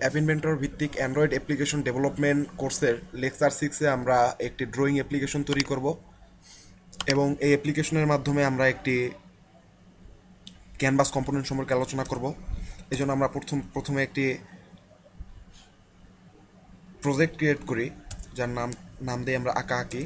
App Inventor ভিত্তিক Android application development কোর্সের lecture সিক্সে আমরা একটি ড্রয়িং অ্যাপ্লিকেশন তৈরি করব এবং এই অ্যাপ্লিকেশনের মাধ্যমে আমরা একটি ক্যানভাস কম্পোনেন্ট সম্পর্কে আলোচনা করব। এই জন্য আমরা প্রথম, প্রথমে একটি প্রজেক্ট ক্রিয়েট করি, যার নাম নাম দিয়ে আমরা আঁকা আঁকি।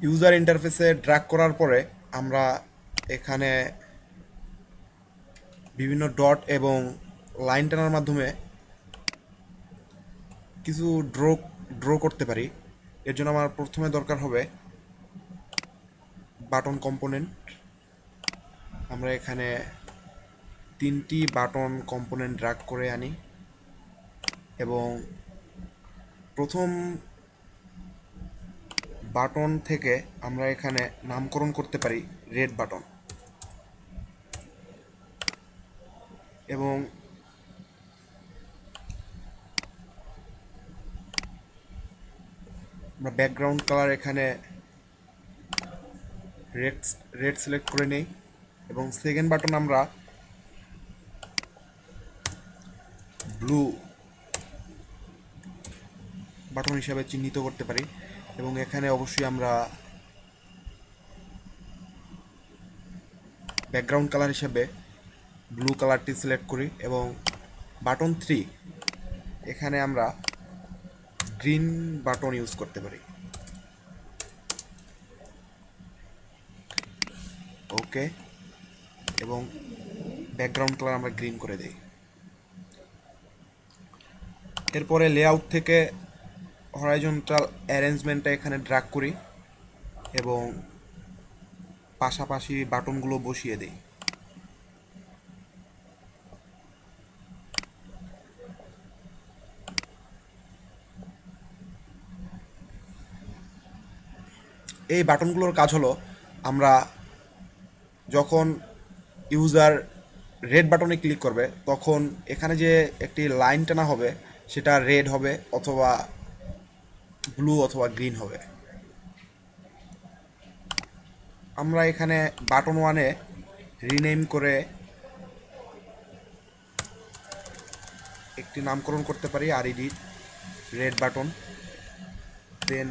ইউজার ইন্টারফেসে ড্র্যাগ করার পরে আমরা এখানে বিভিন্ন ডট এবং লাইন টানার মাধ্যমে কিছু ড্র ড্র করতে পারি। এর জন্য আমার প্রথমে দরকার হবে বাটন কম্পোনেন্ট আমরা এখানে তিনটি বাটন কম্পোনেন্ট ড্রাগ করে আনি এবং প্রথম বাটন থেকে আমরা এখানে নামকরণ করতে পারি রেড বাটন। এবং আমরা ব্যাকগ্রাউন্ড কালার এখানে রেড রেড সিলেক্ট করে নেই। এবং সেকেন্ড বাটন আমরা ব্লু বাটন হিসাবে চিহ্নিত করতে পারি। এবং এখানে অবশ্যই আমরা ব্যাকগ্রাউন্ড কালার হিসেবে ব্লু কালারটি সিলেক্ট করি এবং বাটন থ্রি এখানে আমরা গ্রিন বাটন ইউজ করতে পারি। ওকে এবং ব্যাকগ্রাউন্ড কালার আমরা গ্রিন করে দিই। এরপরে লেআউট থেকে হরাইজন্টাল অ্যারেঞ্জমেন্টটা এখানে ড্রাগ করি এবং পাশাপাশি বাটনগুলো বসিয়ে দিই। এই বাটনগুলোর কাজ হলো আমরা যখন ইউজার রেড বাটনে ক্লিক করবে, তখন এখানে যে একটি লাইন টানা হবে, সেটা রেড হবে অথবা ব্লু অথবা গ্রিন হবে। আমরা এখানে বাটন ওয়ানে রিনেম করে একটি নামকরণ করতে পারি আর ED red button then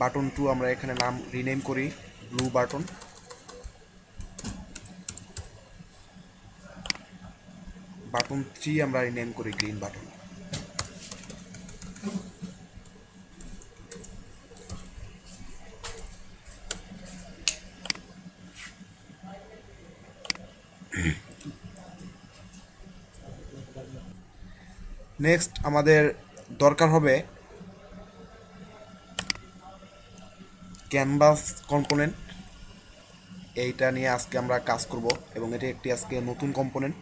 button two আমরা এখানে নাম রিনেম করি ব্লু বাটন বাটন থ্রি আমরা রিনেম করি গ্রিন বাটন নেক্সট আমাদের দরকার হবে ক্যানভাস কম্পোনেন্ট এইটা নিয়ে আজকে আমরা কাজ করব এবং এটি একটি আজকে নতুন কম্পোনেন্ট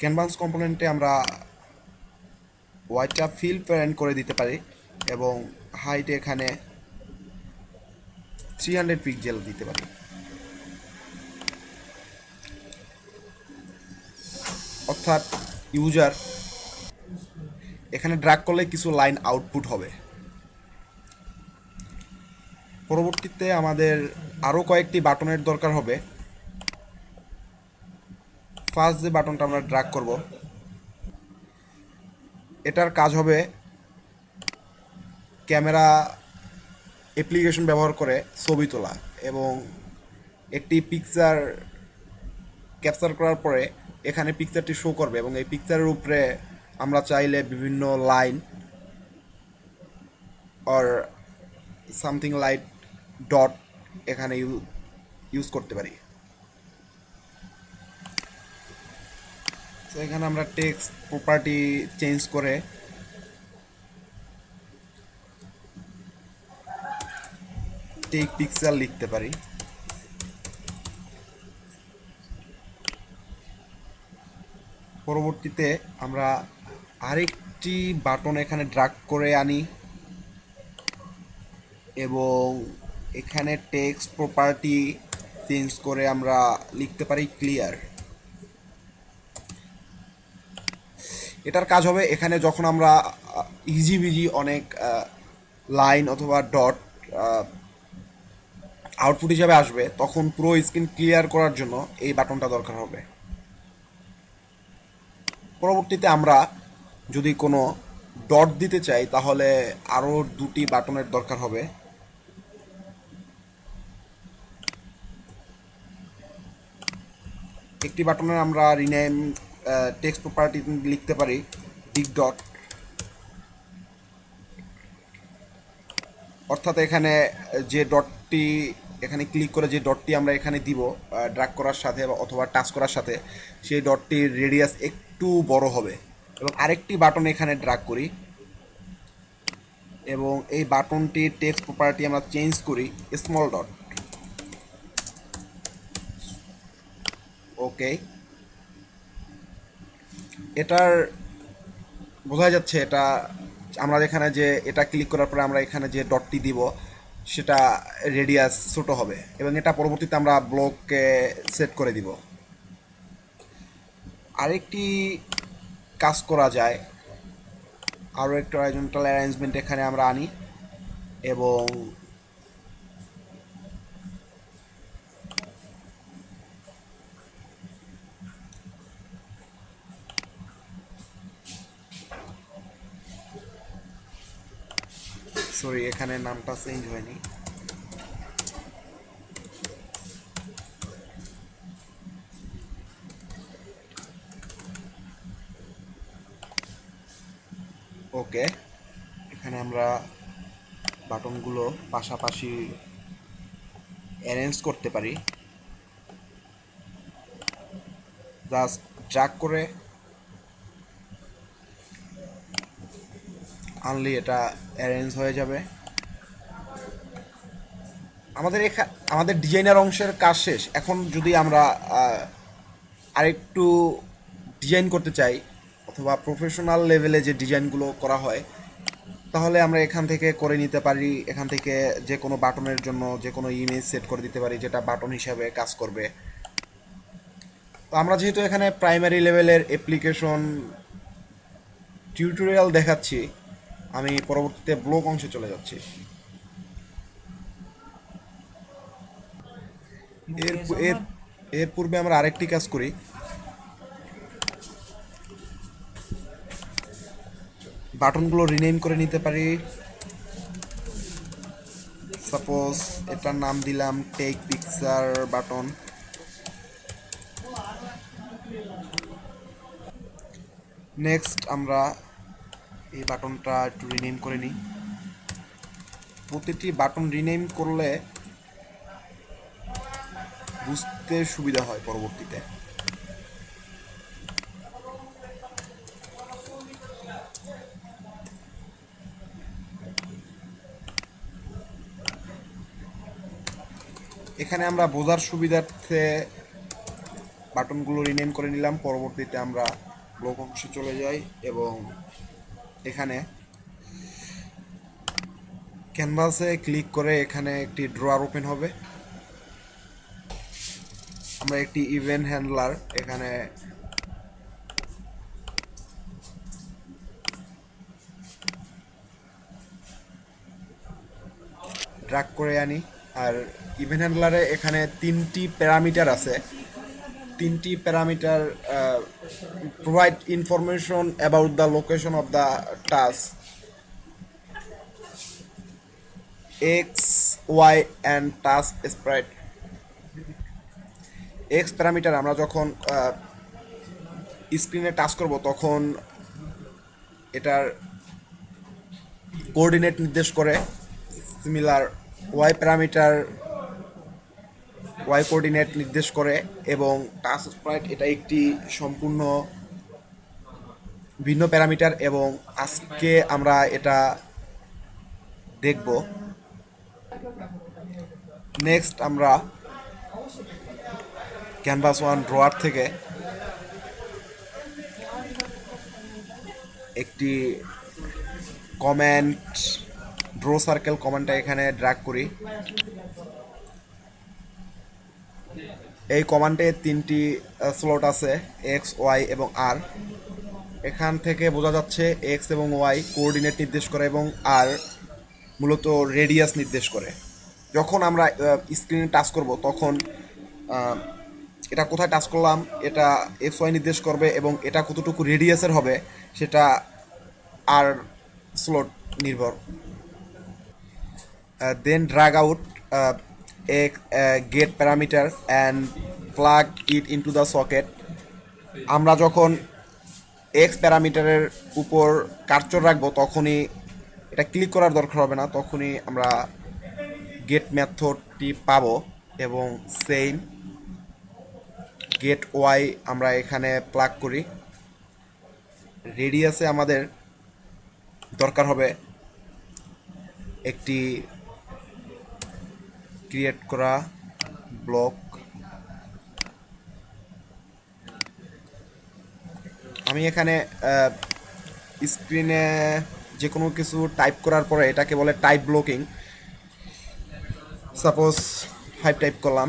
ক্যানভাস কম্পোনেন্টে আমরা হোয়াইটটা ফিল প্যারেন্ট করে দিতে পারি এবং হাইট এখানে থ্রি হান্ড্রেড পিক্সেল দিতে পারি। অর্থাৎ ইউজার এখানে ড্রাগ করলে কিছু লাইন আউটপুট হবে। পরবর্তীতে আমাদের আরও কয়েকটি বাটনের দরকার হবে। ফার্স্ট যে বাটনটা আমরা ড্রাগ করব, এটার কাজ হবে ক্যামেরা অ্যাপ্লিকেশন ব্যবহার করে ছবি তোলা এবং একটি পিকচার ক্যাপচার করার পরে এখানে পিকচারটি শো করবে এবং এই পিকচারের উপরে আমরা চাইলে বিভিন্ন line or something light dot এখানে ইউজ করতে পারি। তো এখানে আমরা টেক্সট প্রপার্টি চেঞ্জ করে টেক পিক্সেল লিখতে পারি। পরবর্তীতে আমরা আরেকটি বাটন এখানে ড্রাগ করে আনি। এবং এখানে টেক্সট প্রপার্টি চেঞ্জ করে আমরা লিখতে পারি ক্লিয়ার এটার কাজ হবে এখানে যখন আমরা ইজি বিজি অনেক লাইন অথবা ডট আউটপুট হিসাবে আসবে, তখন পুরো স্ক্রিন ক্লিয়ার করার জন্য এই বাটনটা দরকার হবে। পরবর্তীতে আমরা যদি কোনো ডট দিতে চাই, তাহলে আরও দুটি বাটনের দরকার হবে। একটি বাটনের আমরা রিনেম টেক্সট প্রপার্টি লিখতে পারি বিগ ডট অর্থাৎ এখানে যে ডটটি এখানে ক্লিক করে যে ডটটি আমরা এখানে দিব ড্রাগ করার সাথে অথবা টাচ করার সাথে, সেই ডটটির রেডিয়াস একটু বড় হবে। এবং আরেকটি বাটন এখানে ড্রাগ করি। এবং এই বাটনটির টেক্সট প্রপার্টি আমরা চেঞ্জ করি স্মল ডট ওকে এটার বোঝা যাচ্ছে এটা, আমরা এখানে যে এটা ক্লিক করার পরে আমরা এখানে যে ডটটি দিব, সেটা রেডিয়াস ছোট হবে। এবং এটা পরবর্তীতে আমরা ব্লককে সেট করে দিব। আরেকটি কাজ করা যায়। আরও একটু অরিজেন্টাল অ্যারেঞ্জমেন্ট এখানে আমরা আনি এবং সরি এখানে নামটা চেঞ্জ হয়নি। ওকে, এখানে আমরা বাটনগুলো পাশাপাশি অ্যারেঞ্জ করতে পারি। জাস্ট ড্রাগ করে আনলি এটা অ্যারেঞ্জ হয়ে যাবে। আমাদের এখা, আমাদের ডিজাইনার অংশের কাজ শেষ। এখন যদি আমরা আরেকটু ডিজাইন করতে চাই অথবা প্রফেশনাল লেভেলে যে ডিজাইনগুলো করা হয়, তাহলে আমরা এখান থেকে করে নিতে পারি, এখান থেকে যে কোনো বাটনের জন্য যে কোনো ইমেজ সেট করে দিতে পারি, যেটা বাটন হিসাবে কাজ করবে। তো আমরা যেহেতু এখানে প্রাইমারি লেভেলের অ্যাপ্লিকেশন টিউটোরিয়াল দেখাচ্ছি, আমি পরবর্তীতে ব্লগ অংশে চলে যাচ্ছি। এর এর পূর্বে আমরা আরেকটি কাজ করি। বাটনগুলো রিনেম করে নিতে পারি। সাপোজ এটার নাম দিলাম টেক পিকচার বাটন নেক্সট আমরা এই বাটনটা একটু রিনেম করে নিই। প্রতিটি বাটন রিনেম করলে বুঝতে সুবিধা হয় পরবর্তীতে। এখানে আমরা বোঝার সুবিধার্থে বাটনগুলো রিনেম করে নিলাম। পরবর্তীতে আমরা ব্লক অংশে চলে যাই এবং এখানে ক্যানভাসে ক্লিক করে এখানে একটি ড্রয়ার ওপেন হবে। আমরা একটি ইভেন্ট হ্যান্ডলার এখানে ড্রাগ করে আনি। আর ইভেন্ট হ্যান্ডলারে এখানে তিনটি প্যারামিটার আছে। তিনটি parameter provide information about the location of the task X Y and task sprite X parameter আমরা যখন স্ক্রিনে টাচ করব, তখন এটার কোঅর্ডিনেট নির্দেশ করে similar Y parameter Y coordinate নির্দেশ করে এবং টাচ স্প্রাইট এটা একটি সম্পূর্ণ ভিন্ন প্যারামিটার এবং আজকে আমরা এটা দেখব। নেক্সট আমরা ক্যানভাস ওয়ান ড্রয়ার থেকে একটি কমেন্ট ড্র সার্কেল কমেন্টটা এখানে ড্র্যাগ করি। এই কমান্ডে তিনটি স্লট আছে এক্স ওয়াই এবং আর এখান থেকে বোঝা যাচ্ছে এক্স এবং ওয়াই কোঅর্ডিনেট নির্দেশ করে এবং আর মূলত রেডিয়াস নির্দেশ করে। যখন আমরা স্ক্রিনে টাচ করব, তখন এটা কোথায় টাচ করলাম, এটা এক্স ওয়াই নির্দেশ করবে এবং এটা কতটুকু রেডিয়াসের হবে, সেটা আর স্লট নির্ভর then drag out a get parameter and plug it into the socket আমরা যখন এক্স প্যারামিটারের উপর কার্চর রাখব, তখনই এটা ক্লিক করার দরকার হবে না, তখনই আমরা গেট মেথডটি পাবো এবং সেম গেট ওয়াই আমরা এখানে প্লাগ করি। রেডিয়াসে আমাদের দরকার হবে একটি ক্রিয়েট করা ব্লক আমি এখানে স্ক্রিনে যে কোনো কিছু টাইপ করার পরে এটাকে বলে type blocking suppose five type করলাম।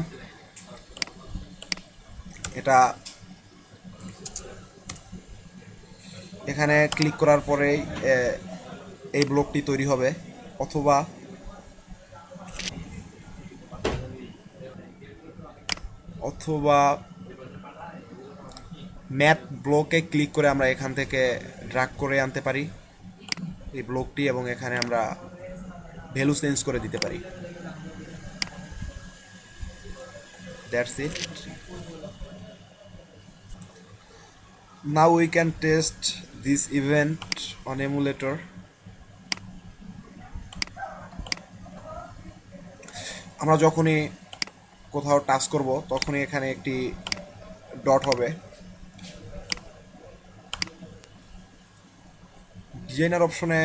এটা এখানে ক্লিক করার পরেই এই ব্লকটি তৈরি হবে। অথবা অথবা ম্যাথ ব্লকে ক্লিক করে আমরা এখান থেকে ড্রাগ করে আনতে পারি। এই ব্লকটি এবং এখানে আমরা ভ্যালু চেঞ্জ করে দিতে পারি। That's now we can test this event on emulator আমরা যখনই কোথাও টাচ করব, তখনই এখানে একটি ডট হবে। ডিজাইনার অপশনে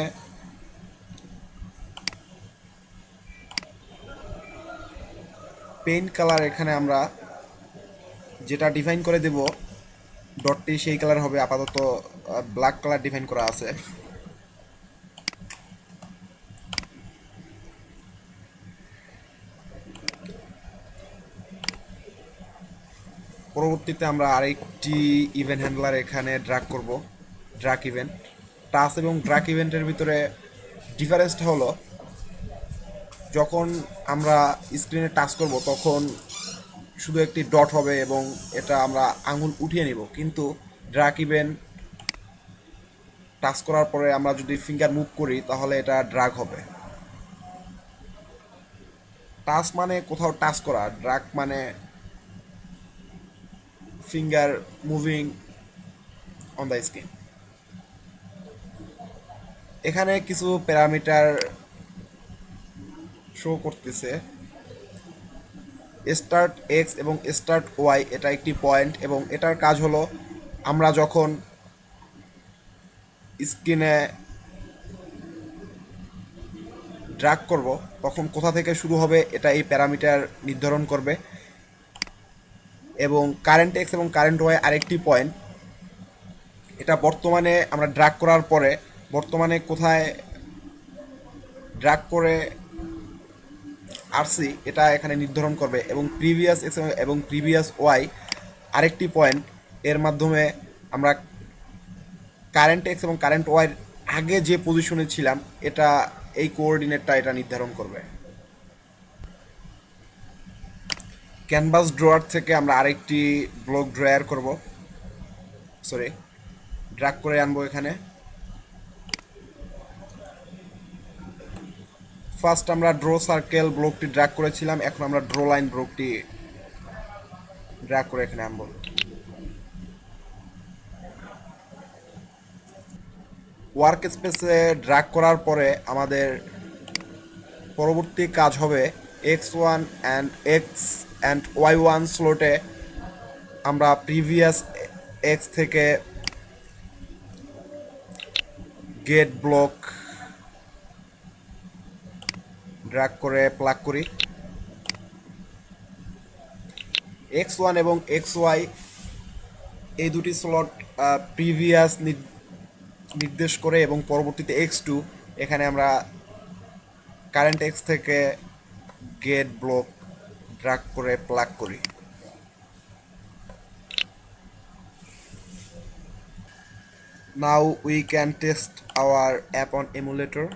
পেইন্ট কালার এখানে আমরা যেটা ডিফাইন করে দেব, ডটটি সেই কালার হবে, আপাতত ব্ল্যাক কালার ডিফাইন করা আছে। পরবর্তীতে আমরা আরেকটি ইভেন্ট হ্যান্ডলার এখানে ড্রাগ করব ড্রাক ইভেন্ট টাচ এবং ড্রাক ইভেন্টের ভিতরে ডিফারেন্সটা হলো, যখন আমরা স্ক্রিনে টাচ করব, তখন শুধু একটি ডট হবে এবং এটা আমরা আঙুল উঠিয়ে নিব। কিন্তু ড্রাক ইভেন্ট টাচ করার পরে আমরা যদি ফিঙ্গার মুভ করি, তাহলে এটা ড্রাগ হবে। টাচ মানে কোথাও টাচ করা ড্রাগ মানে finger moving on the screen. এখানে কিছু প্যারামিটার শো করতেছে। স্টার্ট এক্স এবং স্টার্ট ওয়াই এটা একটি পয়েন্ট এবং এটার কাজ হলো আমরা যখন স্ক্রিনে ড্রাগ করব, তখন কোথা থেকে শুরু হবে, এটা এই প্যারামিটার নির্ধারণ করবে। এবং কারেন্ট এক্স এবং কারেন্ট ওয়াই আরেকটি পয়েন্ট এটা বর্তমানে আমরা ড্রাগ করার পরে, বর্তমানে কোথায় ড্রাগ করে আরসি, এটা এখানে নির্ধারণ করবে। এবং প্রিভিয়াস এক্স এবং প্রিভিয়াস ওয়াই আরেকটি পয়েন্ট এর মাধ্যমে আমরা কারেন্ট এক্স এবং কারেন্ট ওয়াইয়ের আগে যে পজিশনে ছিলাম, এটা এই কোঅর্ডিনেটটা এটা নির্ধারণ করবে। ক্যানভাস ড্রয়ার থেকে আমরা আরেকটি ব্লক ড্রয়ার করব। সরি ড্রাগ করে আনব এখানে। ফার্স্ট আমরা ড্র সার্কেল ব্লকটি ড্রাগ করেছিলাম, এখন আমরা ড্র লাইন ব্লকটি ড্রাগ করে এখানে আনব। ওয়ার্ক স্পেসে ড্রাগ করার পরে আমাদের পরবর্তী কাজ হবে X one and X and Y one স্লোটে আমরা প্রিভিয়াস এক্স থেকে গেট ব্লক ড্রাগ করে প্লাগ করি। এক্স ওয়ান এবং এক্স ওয়াই এই দুটি স্লট প্রিভিয়াস নির্দেশ করে এবং পরবর্তীতে এক্স টু এখানে আমরা কারেন্ট এক্স থেকে গেট ব্লক ড্রাগ করে প্লাগ করি। Now we can test our app on emulator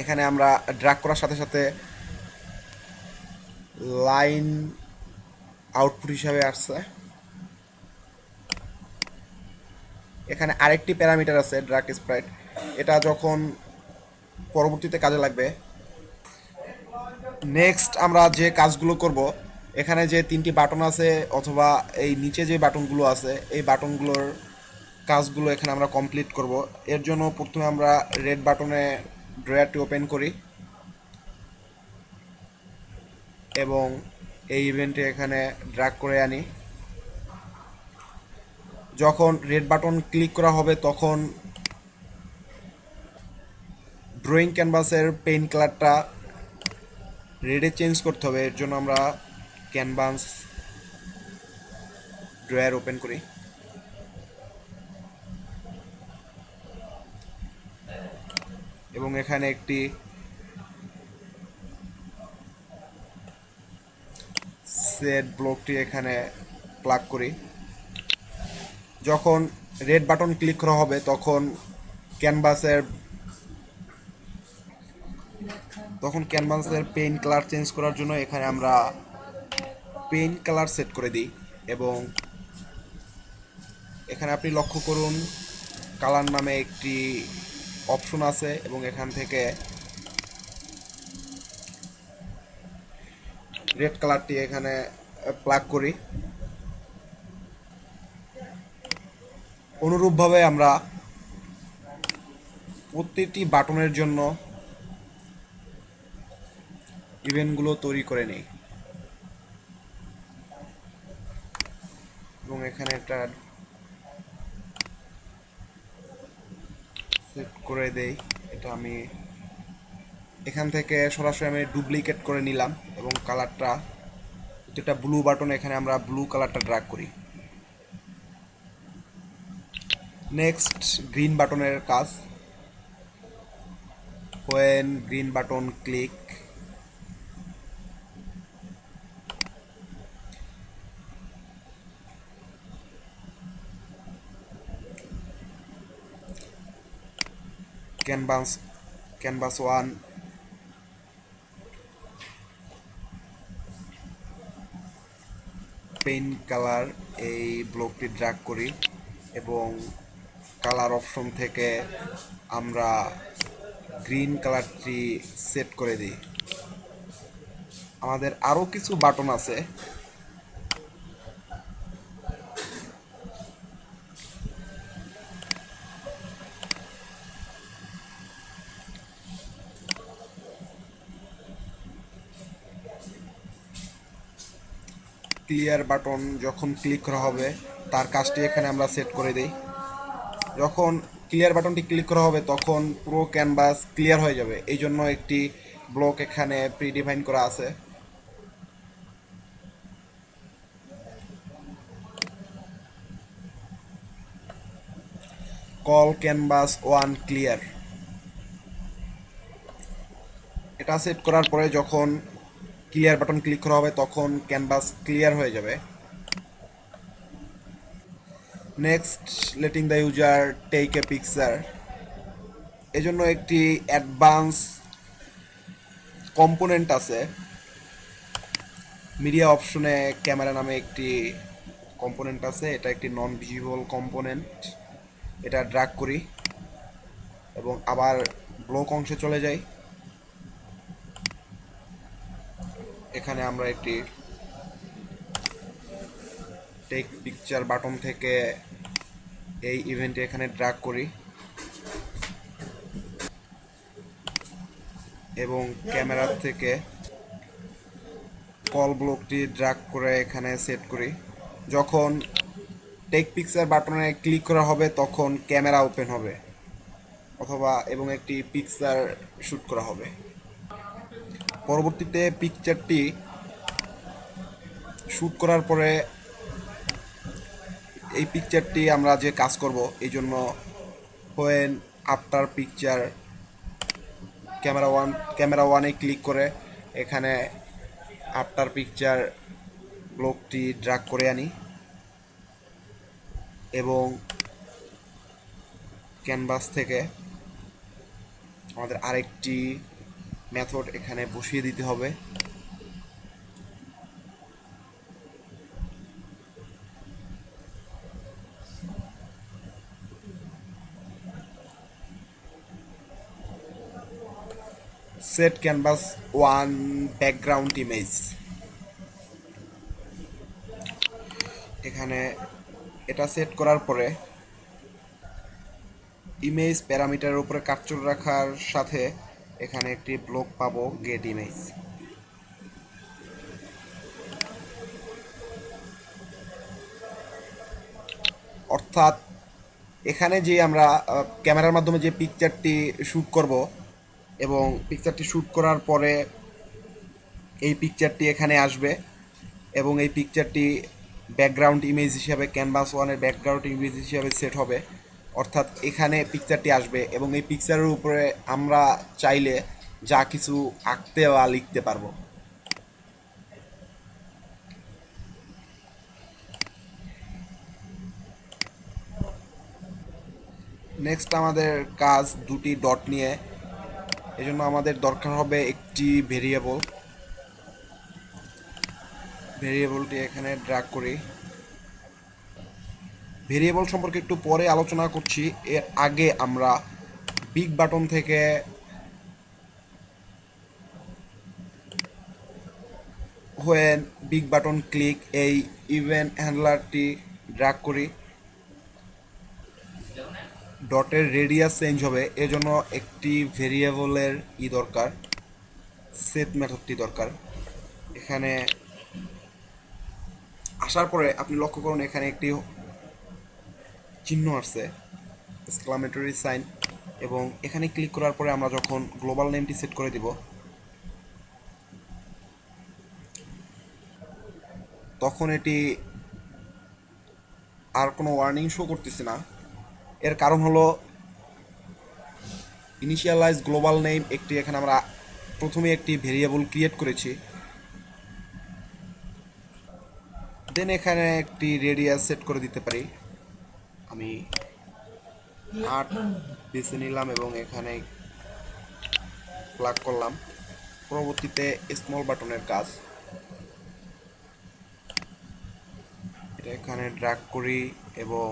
এখানে আমরা ড্রাগ করার সাথে সাথে লাইন আউটপুট হিসাবে আসছে। এখানে আরেকটি প্যারামিটার আছে ড্রাগ স্প্রাইট এটা যখন পরবর্তীতে কাজে লাগবে। নেক্সট আমরা যে কাজগুলো করব, এখানে যে তিনটি বাটন আছে অথবা এই নিচে যে বাটনগুলো আছে, এই বাটনগুলোর কাজগুলো এখানে আমরা কমপ্লিট করব। এর জন্য প্রথমে আমরা রেড বাটনে ড্রয়ারটি ওপেন করি এবং এই ইভেন্টে এখানে ড্রাগ করে আনি। যখন রেড বাটন ক্লিক করা হবে, তখন ড্রয়িং ক্যানভাসের পেইন কালারটা রেডে চেঞ্জ করতে হবে, এর জন্য আমরা ক্যানভাস ড্রয়ার ওপেন করি। এবং এখানে একটি সেট ব্লকটি এখানে প্লাগ করি। যখন রেড বাটন ক্লিক করা হবে, তখন ক্যানভাসের তখন ক্যানভাসের পেইন কালার চেঞ্জ করার জন্য এখানে আমরা পেইন কালার সেট করে দিই এবং এখানে আপনি লক্ষ্য করুন, কালার নামে একটি অপশন আছে এবং এখান থেকে রেড কালারটি এখানে প্লাগ করি। অনুরূপভাবে আমরা প্রতিটি বাটনের জন্য ইভেন্টগুলো তৈরি করে নিই। এবং এখানে একটা সেট করে দেই, এটা আমি এখান থেকে সরাসরি আমি ডুপ্লিকেট করে নিলাম এবং কালারটা যেটা ব্লু বাটন এখানে আমরা ব্লু কালারটা ড্রাগ করি। নেক্সট গ্রিন বাটনের কাজ। When green button click canvas canvas one. Paint colour এই ব্লকটি ড্রাগ করি এবং কালার অপশন থেকে আমরা গ্রিন কালারটি সেট করে দিই। আমাদের আরও কিছু বাটন আছে। ক্লিয়ার বাটন যখন ক্লিক করা হবে, তার কাজটি এখানে আমরা সেট করে দিই। যখন ক্লিয়ার বাটনটি ক্লিক করা হবে, তখন পুরো ক্যানভাস ক্লিয়ার হয়ে যাবে। এই জন্য একটি ব্লক এখানে প্রিডিফাইন করা আছে। কল ক্যানভাস ওয়ান ক্লিয়ার এটা সেট করার পরে যখন ক্লিয়ার বাটন ক্লিক করা হবে, তখন ক্যানভাস ক্লিয়ার হয়ে যাবে। Next letting the user take a picture এজন্য একটি অ্যাডভান্স কম্পোনেন্ট আছে। মিডিয়া অপশনে ক্যামেরা নামে একটি কম্পোনেন্ট আছে। এটা একটি নন ভিজুয়াল কম্পোনেন্ট এটা ড্রাগ করি এবং আবার ব্লক অংশে চলে যাই। এখানে আমরা একটি টেক পিকচার বাটন থেকে এই ইভেন্টে এখানে ড্রাগ করি। এবং ক্যামেরার থেকে কল ব্লকটি ড্রাগ করে এখানে সেট করি। যখন টেক পিকচার বাটনে ক্লিক করা হবে, তখন ক্যামেরা ওপেন হবে। অথবা এবং একটি পিকচার শ্যুট করা হবে। পরবর্তীতে পিকচারটি শ্যুট করার পরে এই পিকচারটি আমরা যে কাজ করব, এই জন্য when after picture camera one camera ওয়ানে ক্লিক করে এখানে আফটার পিকচার ব্লকটি ড্রাগ করে আনি এবং ক্যানভাস থেকে আমাদের আরেকটি মেথড এখানে বসিয়ে দিতে হবে। Set canvas one background image এখানে এটা সেট করার পরে ইমেজ প্যারামিটারের উপরে কাটচুর রাখার সাথে এখানে একটি ব্লক পাবো গেট ইমেজ অর্থাৎ এখানে যে আমরা ক্যামেরার মাধ্যমে যে পিকচারটি শ্যুট করব এবং পিকচারটি শ্যুট করার পরে এই পিকচারটি এখানে আসবে এবং এই পিকচারটি ব্যাকগ্রাউন্ড ইমেজ হিসাবে ক্যানভাস ওয়ানের ব্যাকগ্রাউন্ড ইমেজ হিসাবে সেট হবে। অর্থাৎ এখানে পিকচারটি আসবে এবং এই পিকচারের উপরে আমরা চাইলে যা কিছু আঁকতে বা লিখতে পারব। নেক্সট আমাদের কাজ দুটি ডট নিয়ে। এজন্য আমাদের দরকার হবে একটি ভেরিয়েবল ভেরিয়েবলটি এখানে ড্রাগ করি। ভেরিয়েবল সম্পর্কে একটু পরে আলোচনা করছি। এর আগে আমরা বিগ বাটন থেকে হোয়েন বিগ বাটন ক্লিক এই ইভেন্ট হ্যান্ডলারটি ড্রাগ করি। ডটের রেডিয়াস চেঞ্জ হবে, এজন্য একটি ভেরিয়েবলের ই দরকার সেট মেথডটি দরকার। এখানে আসার পরে আপনি লক্ষ্য করুন, এখানে একটি চিহ্ন আসছে এক্সক্লামেটরি সাইন এবং এখানে ক্লিক করার পরে আমরা যখন গ্লোবাল নেমটি সেট করে দিব, তখন এটি আর কোনো ওয়ার্নিং শো করতেছে না। এর কারণ হলো ইনিশিয়ালাইজ গ্লোবাল নেম একটি এখানে আমরা প্রথমে একটি ভেরিয়েবল ক্রিয়েট করেছি। দেন এখানে একটি রেডিয়াস সেট করে দিতে পারি। আমি আট বেছে নিলাম এবং এখানে প্লাগ করলাম। পরবর্তীতে স্মল বাটনের কাজ। এটা এখানে ড্রাগ করি এবং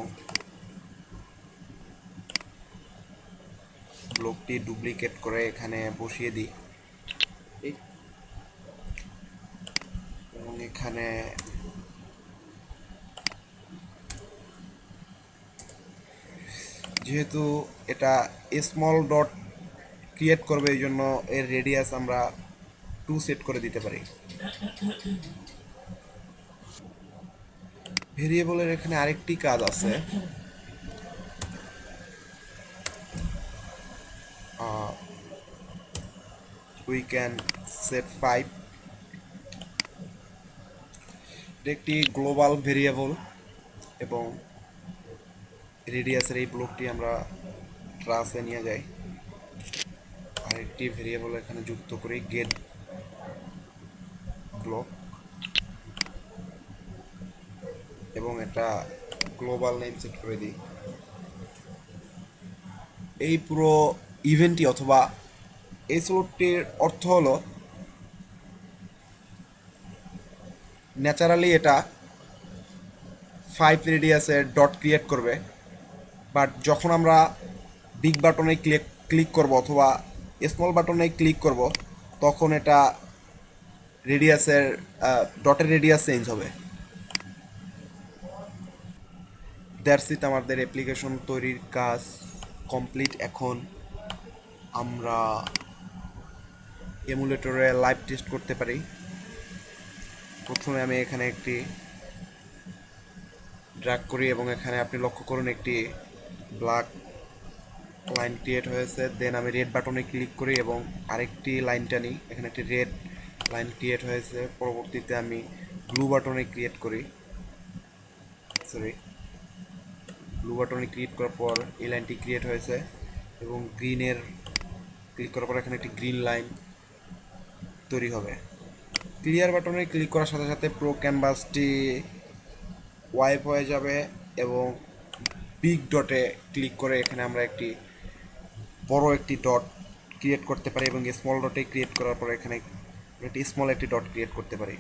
ব্লকটি ডুপ্লিকেট করে এখানে বসিয়ে দিই। এবং এখানে যেহেতু এটা স্মল ডট ক্রিয়েট করবে, এই জন্য এর রেডিয়াস আমরা টু সেট করে দিতে পারি। ভেরিয়েবলের এখানে আরেকটি কাজ আছে। উই ক্যান সেট ফাইভ একটি গ্লোবাল ভেরিয়েবল এবং রেডিয়াসের এই ব্লকটি আমরা ট্রাসে নিয়ে যাই। আরেকটি ভেরিয়েবল এখানে যুক্ত করি গেট ব্লক এবং এটা গ্লোবাল নেম সেট করে দিই। এই পুরো ইভেন্টটি অথবা এই স্লোটটির অর্থ হলো ন্যাচারালি এটা ফাইভ রেডিয়াসের ডট ক্রিয়েট করবে। বাট যখন আমরা বিগ বাটনে ক্লিক ক্লিক করব অথবা স্মল বাটনে ক্লিক করব, তখন এটা রেডিয়াসের ডটের রেডিয়াস চেঞ্জ হবে। দ্যাটস ইট আমাদের অ্যাপ্লিকেশন তৈরির কাজ কমপ্লিট এখন আমরা এমুলেটরে লাইভ টেস্ট করতে পারি। প্রথমে আমি এখানে একটি ড্র্যাগ করি এবং এখানে আপনি লক্ষ্য করুন একটি ব্ল্যাক লাইন ক্রিয়েট হয়েছে দেন আমি রেড বাটনে ক্লিক করি এবং আরেকটি লাইন টানি, এখানে একটি রেড লাইন ক্রিয়েট হয়েছে, পরবর্তীতে আমি ব্লু বাটনে ক্রিয়েট করি সরি ব্লু বাটনে ক্রিয়েট করার পর এই লাইনটি ক্রিয়েট হয়েছে এবং গ্রিনের ক্লিক করার পর এখানে একটি গ্রিন লাইন তৈরি হবে। ক্লিয়ার বাটনে ক্লিক করার সাথে সাথে প্রো ক্যানভাসটি ওয়াইপ হয়ে যাবে এবং বিগ ডটে ক্লিক করে এখানে আমরা একটি বড় একটি ডট ক্রিয়েট করতে পারি এবং স্মল ডটে ক্রিয়েট করার পর এখানে একটি স্মল একটি ডট ক্রিয়েট করতে পারি।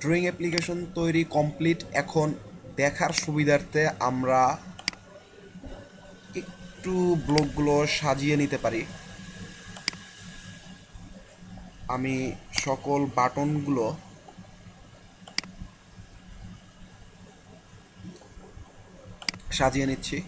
ড্রয়িং অ্যাপ্লিকেশন তৈরি কমপ্লিট এখন দেখার সুবিধার্থে আমরা একটু ব্লকগুলো সাজিয়ে নিতে পারি। আমি সকল বাটনগুলো সাজিয়ে নিচ্ছি।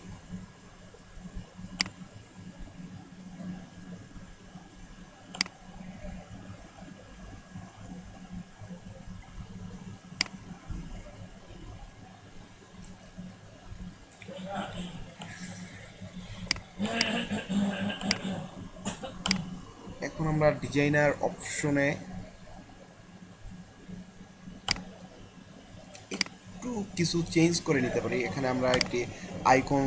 এখন আমরা ডিজাইনার অপশনে একটু কিছু চেঞ্জ করে নিতে পারি। এখানে আমরা একটি আইকন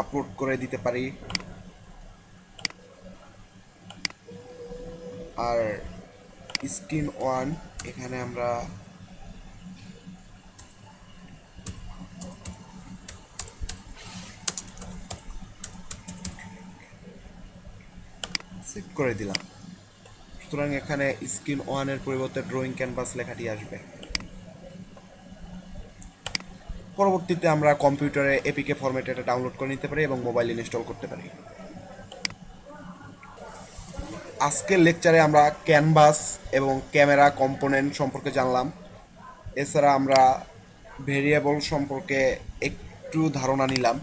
আপলোড করে দিতে পারি। আর স্ক্রিন ওয়ান এখানে আমরা করে দিলাম। সুতরাং এখানে স্ক্রিন ওয়ানের পরিবর্তে ড্রয়িং ক্যানভাস লেখাটি আসবে। পরবর্তীতে আমরা কম্পিউটারে এপিকে ফরম্যাটে এটা ডাউনলোড করে নিতে পারি এবং মোবাইল ইনস্টল করতে পারি। আজকের লেকচারে আমরা ক্যানভাস এবং ক্যামেরা কম্পোনেন্ট সম্পর্কে জানলাম। এছাড়া আমরা ভেরিয়েবল সম্পর্কে একটু ধারণা নিলাম।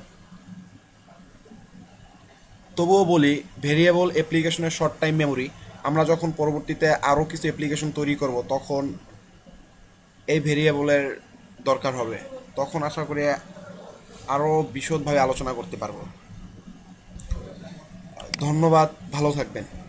তবুও বলি ভেরিয়েবল অ্যাপ্লিকেশনের শর্ট টাইম মেমোরি আমরা যখন পরবর্তীতে আরও কিছু অ্যাপ্লিকেশন তৈরি করব, তখন এই ভেরিয়েবলের দরকার হবে। তখন আশা করি আরও বিশদভাবে আলোচনা করতে পারব। ধন্যবাদ ভালো থাকবেন।